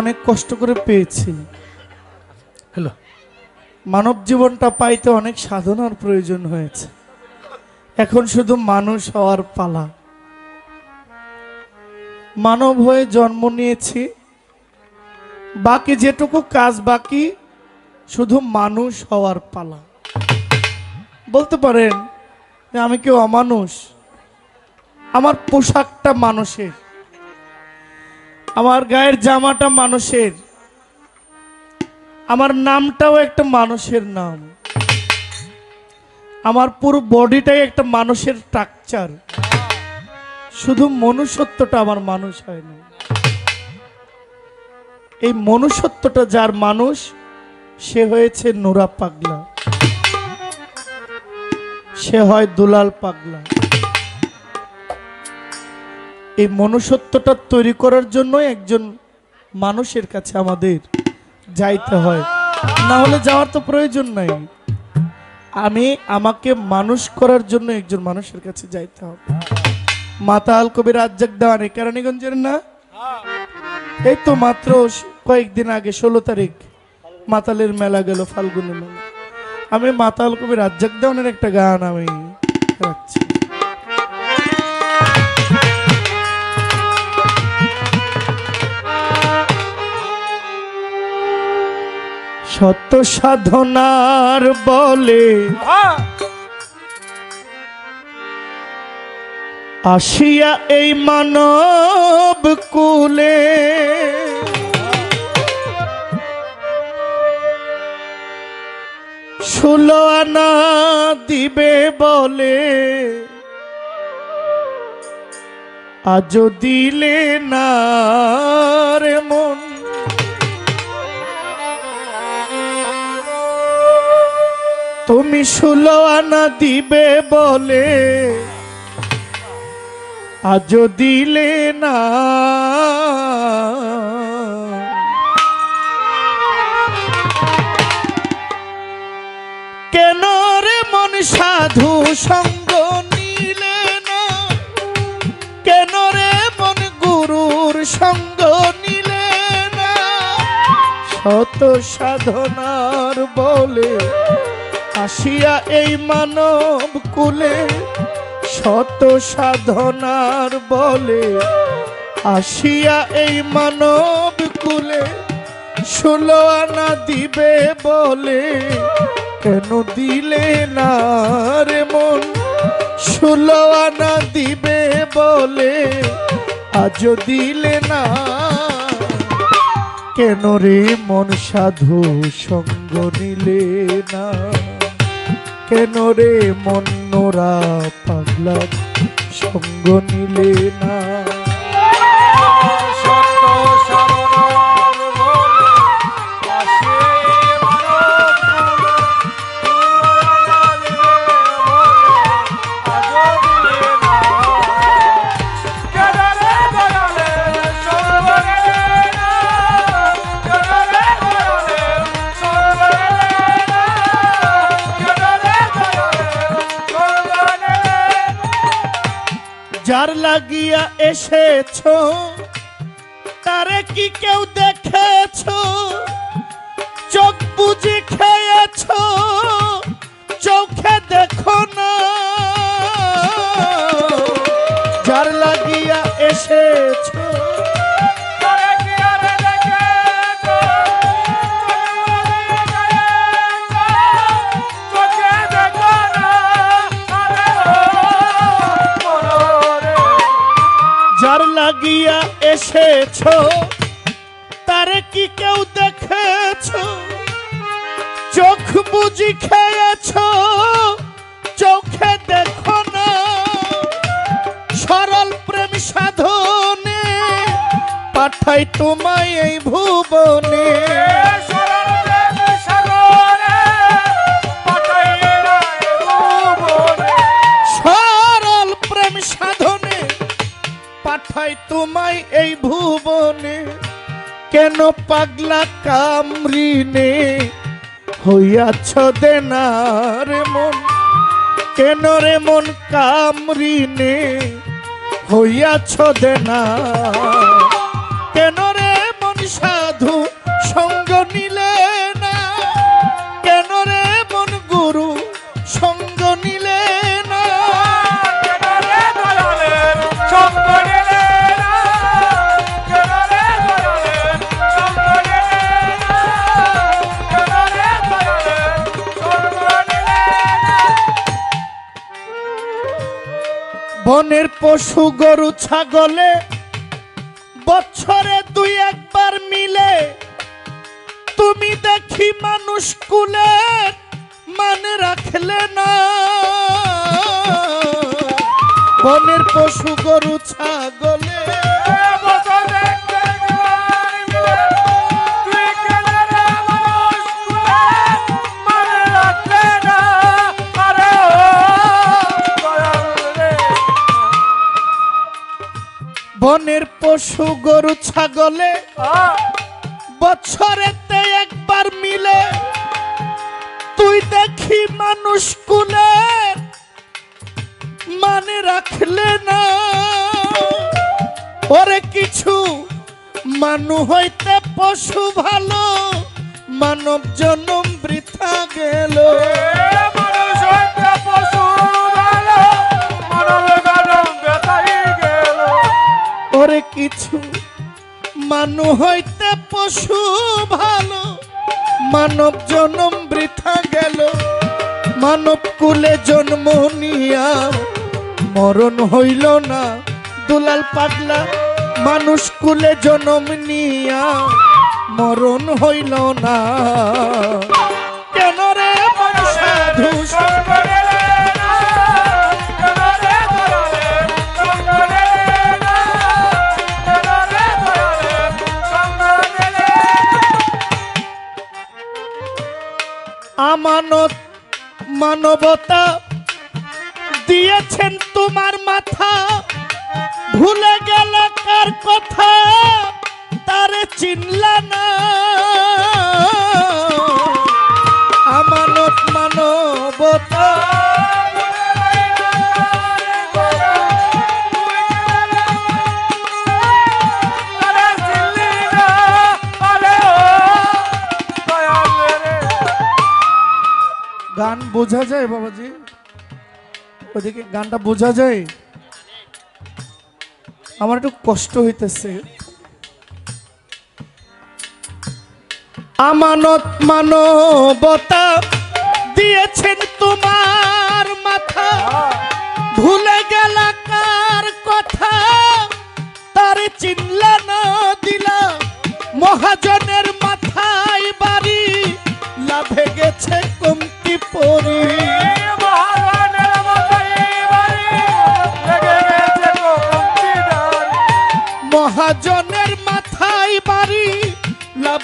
অনেক কষ্ট করে পেয়েছি। হ্যালো। মানব জীবনটা পাইতে অনেক সাধনার প্রয়োজন হয়েছে। এখন শুধু মানুষ হওয়ার পালা। মানব হয়ে জন্ম নিয়েছি। বাকি যেটুকু কাজ বাকি শুধু মানুষ হওয়ার পালা। বলতে পারেন আমি কেউ অমানুষ। আমার পোশাকটা মানুষের। আমার গায়ের জামাটা মানুষের। আমার নামটাও একটা মানুষের নাম। আমার পুরো বডিটাই একটা মানুষের স্ট্রাকচার শুধু মনুষ্যত্বটা আমার মানুষ হয় না। এই মনুষ্যত্বটা যার মানুষ, সে হয়েছে নোরা পাগলা। সে হয় দুলাল পাগলা। এই মনুষ্যত্বটা তৈরি করার জন্য একজন মানুষের কাছে আমাদের যাইতে হয়। না হলে যাওয়ার তো প্রয়োজন নাই। আমি, আমাকে মানুষ করার জন্য একজন মানুষের কাছে যাইতে হবে। মাতাল কবির রাজ্জাক দেওয়ান এই কেরানীগঞ্জের না? এই তো মাত্র কয়েকদিন আগে, ষোলো তারিখ, মাতালের মেলা গেল, ফাল্গুনের মেলা। আমি মাতাল কবি রাজ্জাক দেওয়ানের একটা গান আমি রাখছি। সত্য সাধনার বলে আসিয়া এই মানব কুলে। ষোলো আনা দিবে বলে। আজ দিলে না রে মন তুমি আনা দিবে বলে। আজ দিলে না। কেন রে মন সাধু সঙ্গ নিলে না? কেন রে মন গুরুর সঙ্গ নিলে না? শত সাধনার বলে আসিয়া এই মানব কুলে শত সাধনার বলে, আসিয়া এই মানব কুলে ষোলো আনা দিবে বলে, কেন দিলে না রে মন? ষোলো আনা দিবে বলে আজ দিলে না। কেন রে মন সাধু সঙ্গ নিলে না? কেন রে মন্নরা নোরা পাগলা? সঙ্গ নিলে না। লাগিয়া এসেছ? তারে কি কেউ দেখেছ? চোখ বুঝি এসেছ তারে কি কেউ দেখেছ? চোখ বুঝি খেয়েছো? চোখে দেখো না। সরল প্রেম সাধনে পাঠাই তোমায় এই ভুবনে। পাঠাই তোমায় এই ভুবনে কেন পাগলা কামরিনে হইয়াছ দেনার মন, কেন রে মন কামরিনে হইয়াছ দেনা কেন রে মন সাধু সঙ্গ নিলে বনের পশু গরু, ছাগলে বছরে দুই একবার মিলে। তুমি দেখি মানুষ কুলে মানে রাখলে না। বনের পশু গরু, ছাগলে বনের পশু গরু, ছাগলে বছরেতে একবার মিলে। তুই দেখি মানুষ কুলে মানে রাখলে না। ওরে কিছু মানু হইতে পশু ভালো, মানব জনম বৃথা গেল। ওরে কিছু। মানু হইতে পশু ভালো। মানব জনম বৃথা গেল। মানব কুলে জন্ম নিয়া। মরণ হইল না, দুলাল পাগলা। মানুষ কুলে জন্ম নিয়া। মরণ হইল না। কেন রে সাধু আমানত মানবতা দিয়েছেন তোমার মাথা। ভুলে গেল কার কথা? তারে চিনলা না। বোঝা যায় বাবাজি? ওদিকে গানটা বোঝা যায় আমার একটু কষ্ট হইতেছে। আমানত মানবতা দিয়েছেন তোমার মাথা। ভুলে গেল কার কথা? তার চিনলা না দিলা। মহাজনের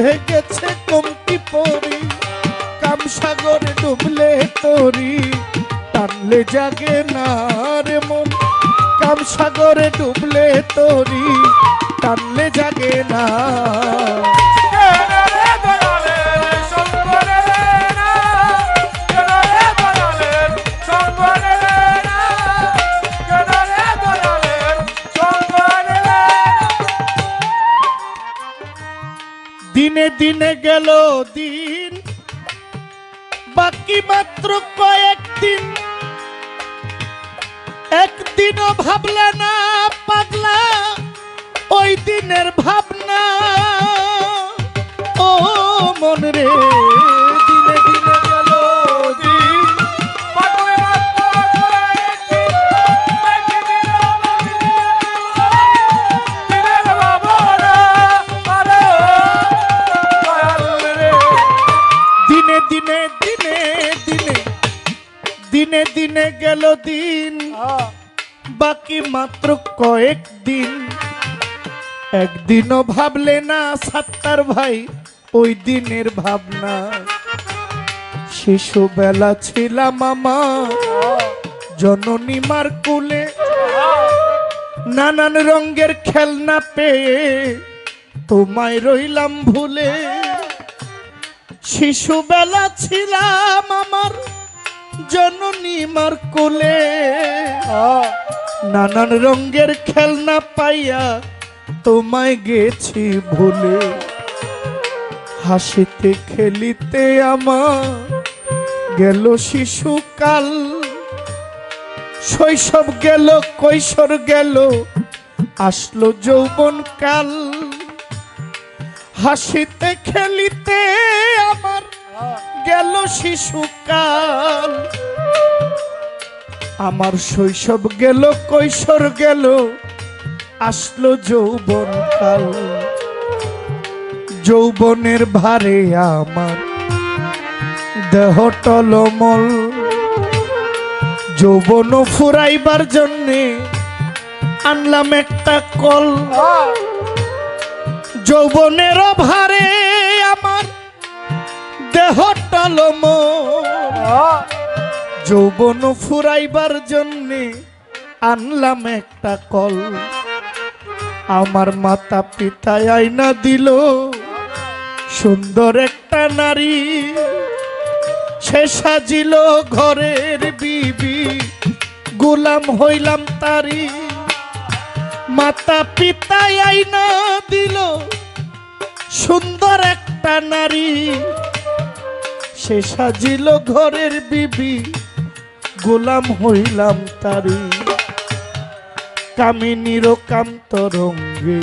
লাভে গেছে কমতি পরি, কামসাগরে ডুবলে তরি, টানলে জাগে না রে মন, কামসাগরে ডুবলে তরি, টানলে জাগে না। দিনে গেল দিন। বাকি মাত্র কয়েকদিন একদিনও ভাবলে না, পাগলা, ওই দিনের ভাবনা। ও মন রে। দিনে গেল দিন বাকি মাত্র কয়েক দিন। একদিনও ভাবলে না সাত্তার ভাই ওই দিনের ভাবনা। শিশুবেলা ছিলাম আমার জননী মার কুলে। নানান রঙের খেলনা পেয়ে তোমায় রইলাম ভুলে। শিশুবেলা ছিলাম আমার জননী মার কোলে। নানান রঙের খেলনা পাইয়া তোমায় গেছি ভুলে। হাসিতে খেলিতে আমার গেল শিশুকাল। শৈশব গেল, কৈশোর গেল, আসলো যৌবন কাল হাসিতে খেলিতে আমার গেল শিশুকাল। আমার শৈশব গেল কৈশোর গেল আসলো যৌবন কাল যৌবনের ভারে আমার দেহ টলমল। যৌবন ফুরাইবার জন্যে আনলাম একটা কল। যৌবনের ভারে দেহ টলমল যৌবন ফুরাইবার জন্যে আনলাম একটা কল। আমার মাতা পিতায় আইনা দিল। সুন্দর একটা নারী সে সাজিল ঘরের বিবি। গোলাম হইলাম তারি মাতা পিতা আইনা দিল। সুন্দর একটা নারী। সে সাজিল ঘরের বিবি, গোলাম হইলাম তারি। কামিনীর কান্ত রঙ্গে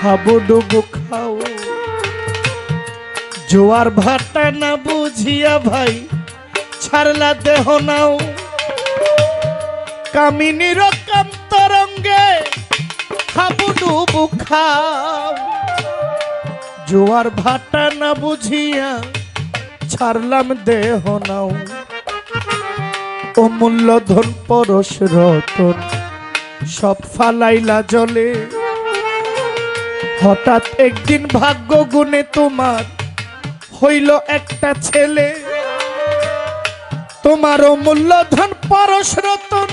হাবুডুবু খাও। জোয়ার ভাটা না বুঝিয়া ভাই, ছাড়লা দেহ নাও। কামিনীর কান্ত রঙ্গে হাবুডুবু খাও। জোয়ার ভাটা না বুঝিয়া ছাড়লাম দেহ নাও। অমূল্য ধন, পরশ রতন, সব ফালাইলা জলে। হঠাৎ একদিন ভাগ্য গুণে তোমার হইল একটা ছেলে। তোমার অমূল্য ধন, পরশ রতন,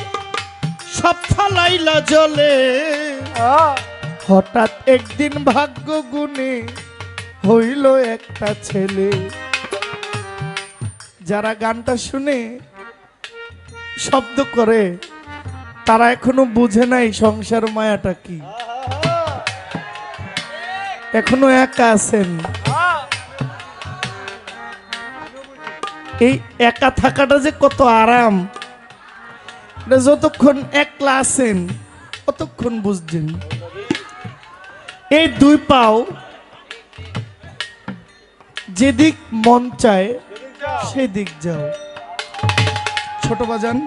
সব ফালাইলা জলে। হঠাৎ একদিন ভাগ্য গুণে হইল একটা ছেলে। যারা গানটা শুনে শব্দ করে, তারা এখনও বুঝে নাই সংসার মায়াটা কি। এখনও একা আছেন। এই একা থাকাটা যে কত আরাম। যতক্ষণ একলা আছেন, ততক্ষণ বুঝছেন। এই দুই পাও যেদিক মন চায় সেদিক যাও। ছোট বাজান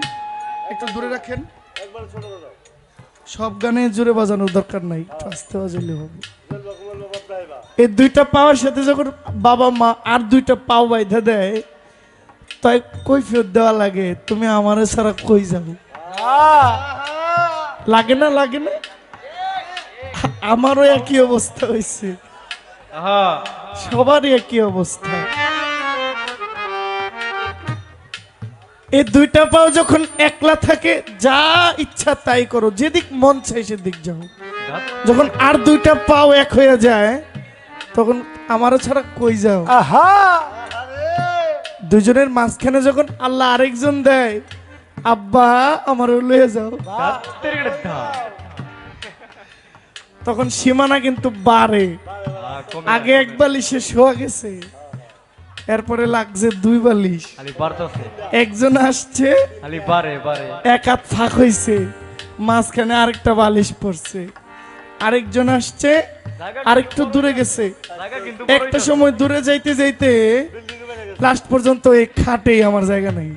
একটু দূরে রাখেন। সব গানে জুড়ে বাজানোর দরকার নাই আস্তে বাজালে হবে। এই দুইটা পাওয়ার সাথে যখন বাবা মা আর দুইটা পাও বাইধা দেয় তাই কৈফিয়ত দেওয়া লাগে তুমি আমারে ছাড়া কই যাব? লাগে না লাগে না? আমারও একই অবস্থা হয়েছে সবারই একই অবস্থা। এই দুইটা পাও যখন একলা থাকে যা ইচ্ছা তাই করো যেদিক মন চাই সেদিক যাও। যখন আর দুইটা পাও এক হয়ে যায় তখন আমারও ছাড়া কই যাও? দুজনের মাঝখানে যখন আল্লাহ আরেকজন দেয় আব্বা আমার লয়ে যাও। তখন সীমানা কিন্তু বাড়ে। আগে এক শেষ শোয়া গেছে। এরপরে লাগছে দুই বালিশ। একজন আসছে এক হাত ফাঁক হইছে মাঝখানে আরেকটা বালিশ পড়ছে। আরেকজন আসছে আরেকটু দূরে গেছে। একটা সময় দূরে যাইতে যাইতে লাস্ট পর্যন্ত এই খাটেই আমার জায়গা নেই।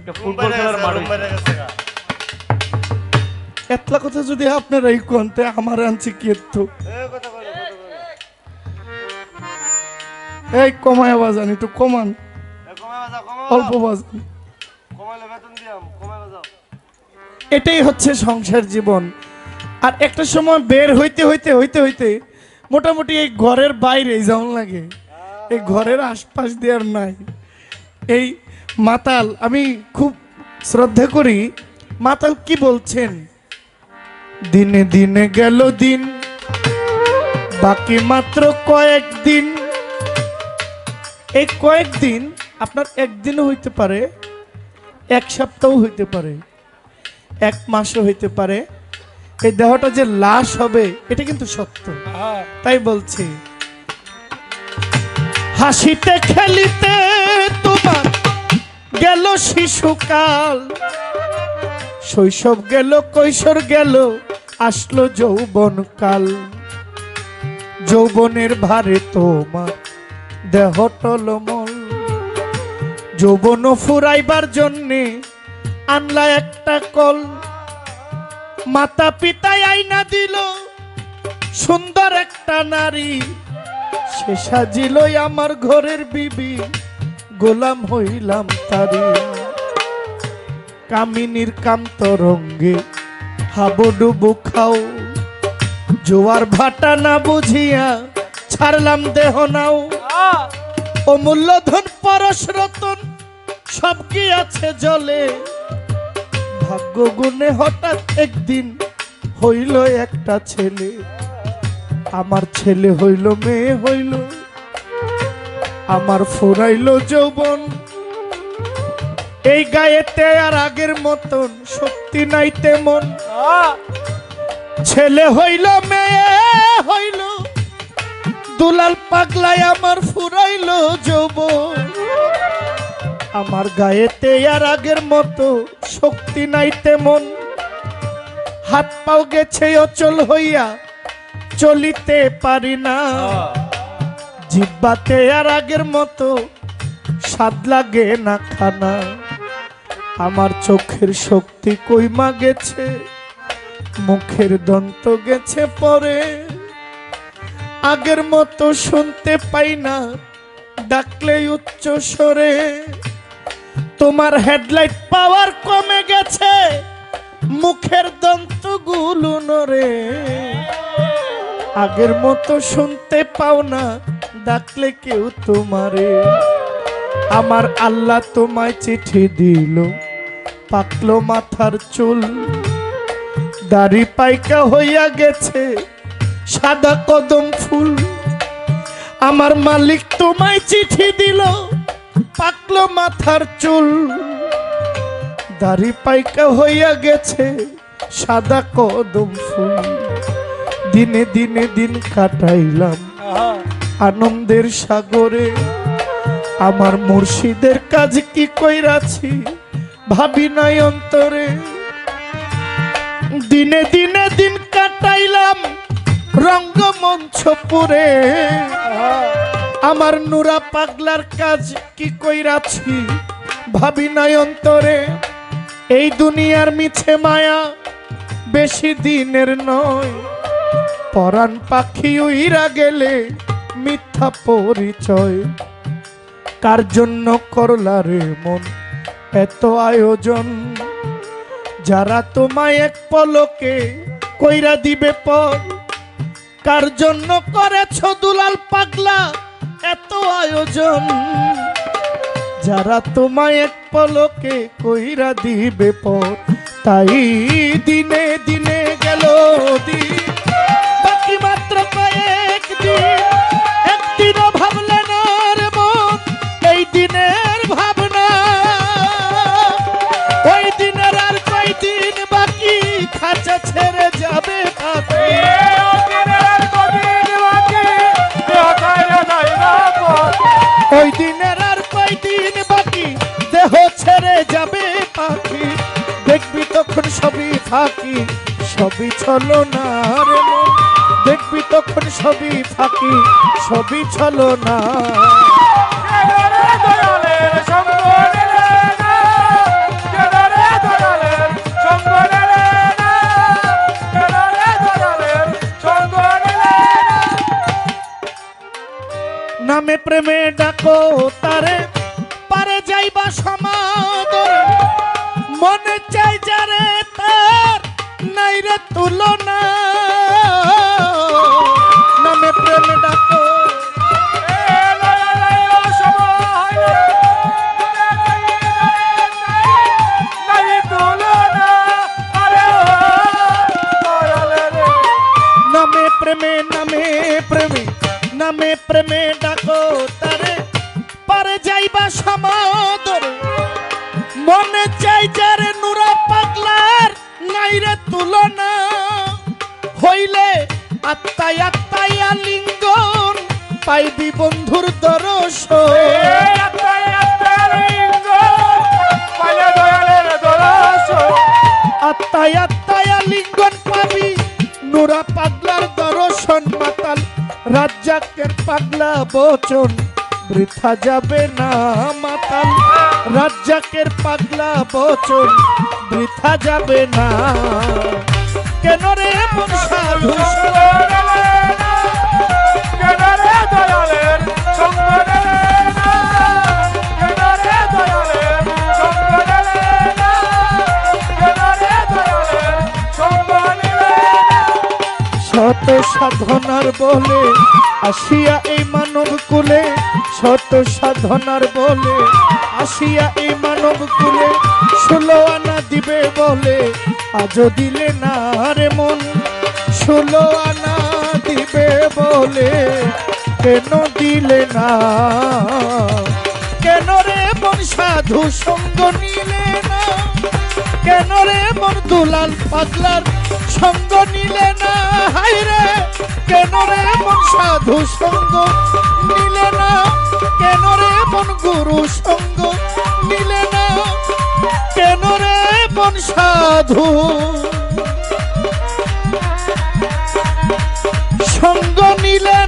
এতলা কথা যদি আপনারা এই কন্তে আমার আনছে কি এই কমায় বাজান একটু কমান। অল্প বাজান এটাই হচ্ছে সংসার জীবন। আর একটা সময় বের হইতে হইতে হইতে হইতে মোটামুটি এই ঘরের বাইরে যেমন লাগে। এই ঘরের আশপাশ দেওয়ার নাই। এই মাতাল আমি খুব শ্রদ্ধা করি মাতাল কি বলছেন? দিনে দিনে গেল দিন বাকি মাত্র কয়েকদিন। এই কয়েকদিন আপনার একদিনও হইতে পারে, এক সপ্তাহ হইতে পারে, এক মাসও হইতে পারে। এই দেহটা যে লাশ হবে, এটা কিন্তু সত্য। তাই বলছি, হাসিতে খেলিতে তোমার গেল শিশুকাল। শৈশব গেল, কৈশোর গেল, আসলো যৌবন কাল যৌবনের ভারে তোমার দেহ টলমল যৌবন ফুরাইবার জন্যে আনলা একটা কল। মাতা পিতায় আইনা দিল, সুন্দর একটা নারী। সে সাজিলই আমার ঘরের বিবি, গোলাম হইলাম তারি। কামিনীর কান্তরঙ্গে হাবুডুবু খাও, জোয়ার ভাটা না বুঝিয়া ছাড়লাম দেহ নাও। অমূল্যধন পরশ রতন সব কি আছে জলে? ভাগ্য গুণে হঠাৎ একদিন হইল একটা ছেলে। আমার ছেলে হইল মেয়ে হইল আমার ফুরাইল যৌবন। এই গায়েতে আর আগের মতন শক্তি নাই তেমন। ছেলে হইল মেয়ে হইল দুলাল পাগলায় আমার ফুরাইল যৌবন। আমার গায়েতে আর আগের মতো শক্তি নাই তেমন। হাত পাও গেছে অচল হইয়া চলিতে পারি না। জিব্বাতে আর আগের মতো স্বাদ লাগে না খানা। আমার চোখের শক্তি কইমা গেছে, মুখের দন্ত গেছে পরে। আগের মতো শুনতে পাই না। ডাকলে উচ্চ স্বরে, তোমার হেডলাইট পাওয়ার কমে গেছে। মুখের দন্তগুলো নরে আগের মতো শুনতে পাও না, ডাকলে কেউ তোমারে। আমার আল্লাহ তোমায় চিঠি দিল পাকলো মাথার চুল। দাড়ি পাইকা হইয়া গেছে। সাদা কদম ফুল। আমার মালিক তোমায় চিঠি দিল, পাকলো মাথার চুল। দাড়ি পাইকা হইয়া গেছে সাদা কদম ফুল। দিনে দিনে দিন কাটাইলাম আনন্দের সাগরে। আমার মুর্শিদের কাজ কি কইরাছি, ভাবি নাই অন্তরে। দিনে দিনে রঙ্গমঞ্চপুরে আমার নুরা পাগলার কাজ কি কইরাছি? ভাবি নাই অন্তরে। এই দুনিয়ার মিছে মায়া বেশি দিনের নয়। পরাণ পাখি উইরা গেলে মিথ্যা পরিচয়। কার জন্য করলা মন এত আয়োজন? যারা তোমায় এক পলকে কইরা দিবে পর কার জন্য করেছ দুলাল পাগলা? এত আয়োজন। যারা তোমায় এক পলকে কইরা দিবে পর তাই দিনে দিনে গেল দিন। বাকি মাত্র কয়েক দিন দেখবি তখন সবই ফাঁকি, সবই ছলো না রে মন। দেখবি তখন সবই ফাঁকি, সবই ছলো না নামে প্রেমে ডাকো তারে, পারে যাইবা সমাদরে। মনে নাই রে তুলনা। পাইবি বন্ধুর দরস আত্মায় আত্মায় লিঙ্গন পাবি নুরা পাগলার দর্শন মাতাল। রাজ্জাকের পাগলা বচন বৃথা যাবে না মাতাল। রাজ্জাকের পাগলা বচন বৃথা যাবে না। কেন রে মন সাধু? সাধনার বলে আসিয়া এই মানব কুলে, শত সাধনার বলে আসিয়া এই মানব কুলে, ষোলো আনা দিবে বলে, আজও দিলে না রে মন। ষোলো আনা দিবে বলে কেন দিলে না? কেন রে মন সাধু সঙ্গ নিলে না? কেন রে মন দুলাল পাগলার সঙ্গ নিলে না? হাই রে, কেন রে মন সাধু সঙ্গ নিলে না? কেন রে মন গুরু সঙ্গ নিলে না? কেন রে মন সাধু সঙ্গ নিলে